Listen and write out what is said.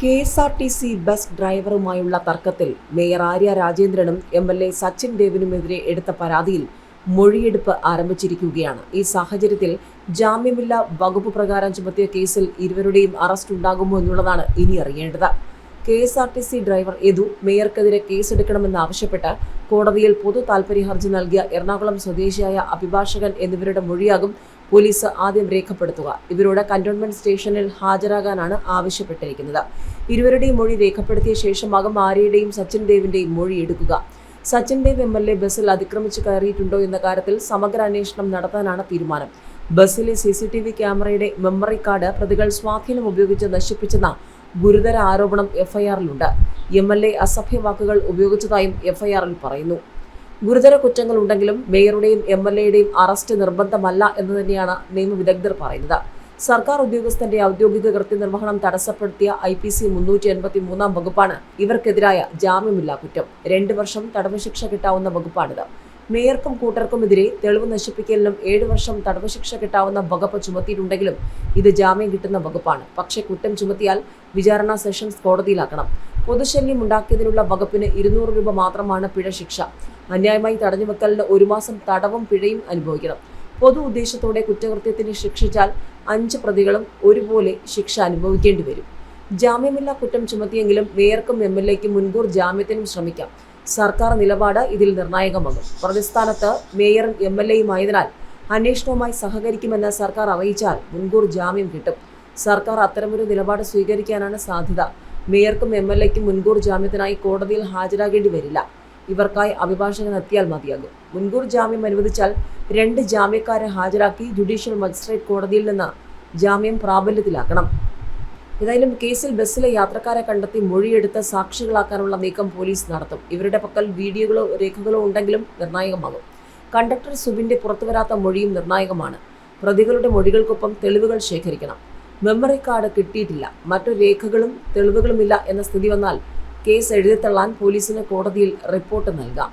K S R T C bus ഡ്രൈവറുമായുള്ള തർക്കത്തിൽ mayor Arya രാജേന്ദ്രനും M L A Sachin ദേവിനുമെതിരെ എടുത്ത പരാതിയിൽ മൊഴിയെടുപ്പ് ആരംഭിച്ചിരിക്കുകയാണ്. ഈ സാഹചര്യത്തിൽ ജാമ്യമില്ല വകുപ്പ് പ്രകാരം ചുമത്തിയ കേസിൽ ഇരുവരുടെയും അറസ്റ്റ് ഉണ്ടാകുമോ എന്നുള്ളതാണ് ഇനി അറിയേണ്ടത്. K S R T C driver Yadu മേയർക്കെതിരെ കേസെടുക്കണമെന്നാവശ്യപ്പെട്ട് കോടതിയിൽ പൊതു താൽപര്യ ഹർജി നൽകിയ എറണാകുളം സ്വദേശിയായ അഭിഭാഷകൻ എന്നിവരുടെ മൊഴിയാകും പോലീസ് ആദ്യം രേഖപ്പെടുത്തുക. ഇവരോട് കന്റോൺമെന്റ് സ്റ്റേഷനിൽ ഹാജരാകാനാണ് ആവശ്യപ്പെട്ടിരിക്കുന്നത്. ഇരുവരുടെയും മൊഴി രേഖപ്പെടുത്തിയ ശേഷമാകും ആര്യയുടെയും സച്ചിൻ ദേവിന്റെയും മൊഴി എടുക്കുക. Sachin Dev M L A ബസ്സിൽ അതിക്രമിച്ച് കയറിയിട്ടുണ്ടോ എന്ന കാര്യത്തിൽ സമഗ്ര അന്വേഷണം നടത്താനാണ് തീരുമാനം. ബസ്സിലെ C C T V camera memory card പ്രതികൾ സ്വാധീനം ഉപയോഗിച്ച് നശിപ്പിച്ചെന്ന ഗുരുതര ആരോപണം എഫ്ഐആറിലുണ്ട് എം എൽ എ അസഭ്യ വാക്കുകൾ ഉപയോഗിച്ചതായും എഫ്ഐആറിൽ പറയുന്നു. ഗുരുതര കുറ്റങ്ങൾ ഉണ്ടെങ്കിലും മേയറുടെയും എം എൽ എയുടെയും അറസ്റ്റ് നിർബന്ധമല്ല എന്ന് തന്നെയാണ് നിയമവിദഗ്ധർ പറയുന്നത്. സർക്കാർ ഉദ്യോഗസ്ഥന്റെ ഔദ്യോഗിക കൃത്യനിർവഹണം തടസ്സപ്പെടുത്തിയ ഐ പി സി മുന്നൂറ്റി എൺപത്തി മൂന്നാം വകുപ്പാണ് ഇവർക്കെതിരായ ജാമ്യമില്ലാ കുറ്റം. രണ്ട് വർഷം തടവ് ശിക്ഷ കിട്ടാവുന്ന വകുപ്പാണിത്. മേയർക്കും കൂട്ടർക്കുമെതിരെ തെളിവ് നശിപ്പിക്കലിനും ഏഴ് വർഷം തടവ് ശിക്ഷ കിട്ടാവുന്ന വകുപ്പ് ചുമത്തിയിട്ടുണ്ടെങ്കിലും ഇത് ജാമ്യം കിട്ടുന്ന വകുപ്പാണ്. പക്ഷേ കുറ്റം ചുമത്തിയാൽ വിചാരണ സെഷൻസ് കോടതിയിലാക്കണം. പൊതുശല്യം ഉണ്ടാക്കിയതിനുള്ള വകുപ്പിന് ഇരുന്നൂറ് രൂപ മാത്രമാണ് പിഴ ശിക്ഷ. അന്യായമായി തടഞ്ഞുവെക്കലിന് ഒരു മാസം തടവും പിഴയും അനുഭവിക്കണം. പൊതു ഉദ്ദേശത്തോടെ കുറ്റകൃത്യത്തിന് ശിക്ഷിച്ചാൽ അഞ്ച് പ്രതികളും ഒരുപോലെ ശിക്ഷ അനുഭവിക്കേണ്ടി വരും. ജാമ്യമില്ലാ കുറ്റം ചുമത്തിയെങ്കിലും മേയർക്കും എം എൽ എക്കും മുൻകൂർ ജാമ്യത്തിനും ശ്രമിക്കാം. സർക്കാർ നിലപാട് ഇതിൽ നിർണായകമാകും. പ്രതിസ്ഥാനത്ത് മേയറും എം എൽ എയും ആയതിനാൽ അന്വേഷണവുമായി സഹകരിക്കുമെന്ന് സർക്കാർ അറിയിച്ചാൽ മുൻകൂർ ജാമ്യം കിട്ടും. സർക്കാർ അത്തരമൊരു നിലപാട് സ്വീകരിക്കാനാണ് സാധ്യത. മേയർക്കും എം എൽ എക്കും മുൻകൂർ ജാമ്യത്തിനായി കോടതിയിൽ ഹാജരാകേണ്ടി വരില്ല. ഇവർക്കായി അഭിഭാഷകൻ എത്തിയാൽ മതിയാകും. മുൻകൂർ ജാമ്യം അനുവദിച്ചാൽ രണ്ട് ജാമ്യക്കാരെ ഹാജരാക്കി ജുഡീഷ്യൽ മജിസ്ട്രേറ്റ് കോടതിയിൽ നിന്ന് ജാമ്യം പ്രാബല്യത്തിലാക്കണം. ഏതായാലും കേസിൽ ബസ്സിലെ യാത്രക്കാരെ കണ്ടെത്തി മൊഴിയെടുത്ത് സാക്ഷികളാക്കാനുള്ള നീക്കം പോലീസ് നടത്തും. ഇവരുടെ പക്കൽ വീഡിയോകളോ രേഖകളോ ഉണ്ടെങ്കിലും നിർണായകമാകും. കണ്ടക്ടർ സുബിന്റെ പുറത്തുവരാത്ത മൊഴിയും നിർണായകമാണ്. പ്രതികളുടെ മൊഴികൾക്കൊപ്പം തെളിവുകൾ ശേഖരിക്കണം. മെമ്മറി കാർഡ് കിട്ടിയിട്ടില്ല. മറ്റു രേഖകളും തെളിവുകളുമില്ല എന്ന സ്ഥിതി വന്നാൽ കേസ് എഴുതിത്തള്ളാൻ പോലീസിന് കോടതിയിൽ റിപ്പോർട്ട് നൽകാം.